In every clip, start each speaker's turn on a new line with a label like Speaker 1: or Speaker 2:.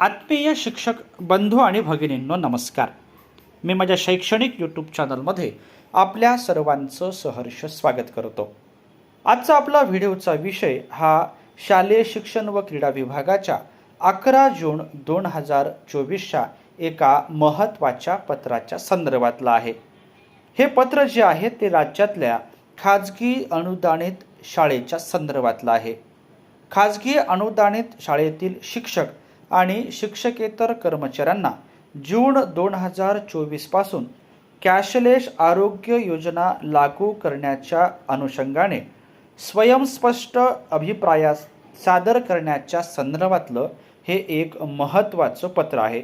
Speaker 1: आत्मीय शिक्षक बंधू आणि भगिनींनो नमस्कार. मी माझ्या शैक्षणिक यूट्यूब चॅनलमध्ये आपल्या सर्वांचं सहर्ष स्वागत करतो. आजचा आपला व्हिडिओचा विषय हा शालेय शिक्षण व क्रीडा विभागाच्या अकरा जून दोन हजार चोवीसच्या एका महत्त्वाच्या पत्राच्या संदर्भातला आहे. हे पत्र जे आहे ते राज्यातल्या खाजगी अनुदानित शाळेच्या संदर्भातलं आहे. खाजगी अनुदानित शाळेतील शिक्षक आणि शिक्षकेतर कर्मचाऱ्यांना जून दोन हजार चोवीसपासून कॅशलेस आरोग्य योजना लागू करण्याच्या अनुषंगाने स्वयंस्पष्ट अभिप्रायास सादर करण्याच्या संदर्भातलं हे एक महत्त्वाचं पत्र आहे.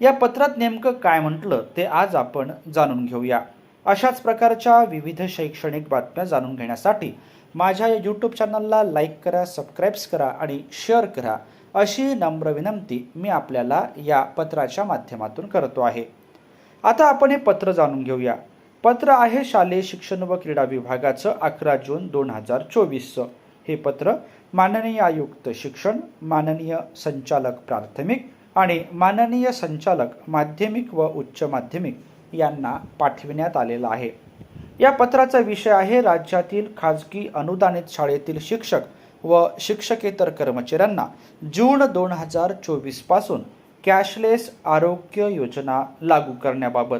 Speaker 1: या पत्रात नेमकं काय म्हटलं ते आज आपण जाणून घेऊया. अशाच प्रकारच्या विविध शैक्षणिक बातम्या जाणून घेण्यासाठी माझ्या या यूट्यूब चॅनलला लाईक करा सबस्क्राईब्स करा आणि शेअर करा अशी नम्र विनंती मी आपल्याला या पत्राच्या माध्यमातून करतो आहे. आता आपण हे पत्र जाणून घेऊया. पत्र आहे शालेय शिक्षण व क्रीडा विभागाचं अकरा जून दोन हजार चोवीसचं हे पत्र माननीय आयुक्त शिक्षण माननीय संचालक प्राथमिक आणि माननीय संचालक माध्यमिक व उच्च माध्यमिक यांना पाठविण्यात आलेलं आहे. या पत्राचा विषय आहे राज्यातील खाजगी अनुदानित शाळेतील शिक्षक व शिक्षकेतर कर्मचाऱ्यांना जून दोन हजार चोवीसपासून कॅशलेस आरोग्य योजना लागू करण्याबाबत.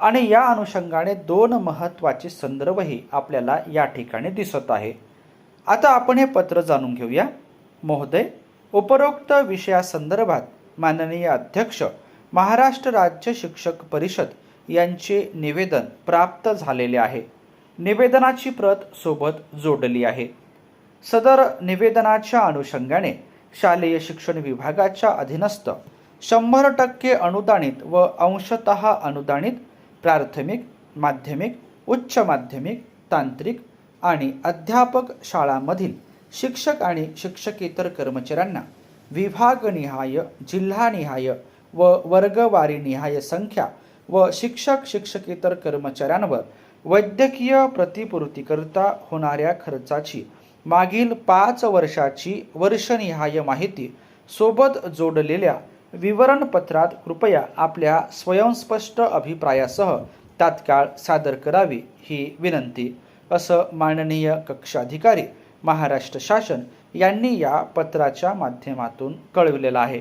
Speaker 1: आणि या अनुषंगाने दोन महत्त्वाचे संदर्भही आपल्याला या ठिकाणी दिसत आहे. आता आपण हे पत्र जाणून घेऊया. महोदय उपरोक्त विषयासंदर्भात माननीय अध्यक्ष महाराष्ट्र राज्य शिक्षक परिषद यांचे निवेदन प्राप्त झालेले आहे. निवेदनाची प्रत सोबत जोडली आहे. सदर निवेदनाच्या अनुषंगाने शालेय शिक्षण विभागाच्या अधीनस्थ शंभर टक्के अनुदानित व अंशत अनुदानित प्राथमिक माध्यमिक उच्च माध्यमिक तांत्रिक आणि अध्यापक शाळांमधील शिक्षक आणि शिक्षकेतर कर्मचाऱ्यांना विभागनिहाय जिल्हानिहाय व वर्गवारीनिहाय संख्या व शिक्षक शिक्षकेतर कर्मचाऱ्यांवर वैद्यकीय प्रतिपूर्तीकरता होणाऱ्या खर्चाची मागील पाच वर्षाची वर्षनिहाय माहिती सोबत जोडलेल्या विवरणपत्रात कृपया आपल्या स्वयंस्पष्ट अभिप्रायासह तात्काळ सादर करावी ही विनंती. असं माननीय कक्षाधिकारी महाराष्ट्र शासन यांनी या पत्राच्या माध्यमातून कळविलेलं आहे.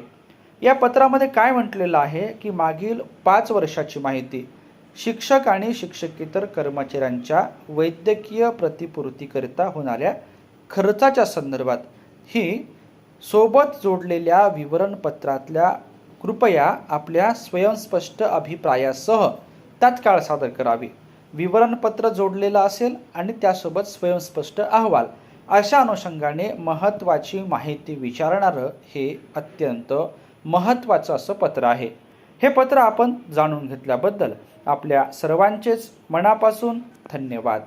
Speaker 1: या पत्रामध्ये काय म्हटलेलं आहे की मागील पाच वर्षाची माहिती शिक्षक आणि शिक्षकेतर कर्मचाऱ्यांच्या वैद्यकीय प्रतिपूर्तीकरिता होणाऱ्या खर्चाच्या संदर्भात ही सोबत जोडलेल्या विवरणपत्रातल्या कृपया आपल्या स्वयंस्पष्ट अभिप्रायासह तात्काळ सादर करावी. विवरणपत्र जोडलेलं असेल आणि त्यासोबत स्वयंस्पष्ट अहवाल अशा अनुषंगाने महत्त्वाची माहिती विचारणारं हे अत्यंत महत्त्वाचं असं पत्र आहे. हे पत्र आपण जाणून घेतल्याबद्दल आपल्या सर्वांचेच मनापासून धन्यवाद.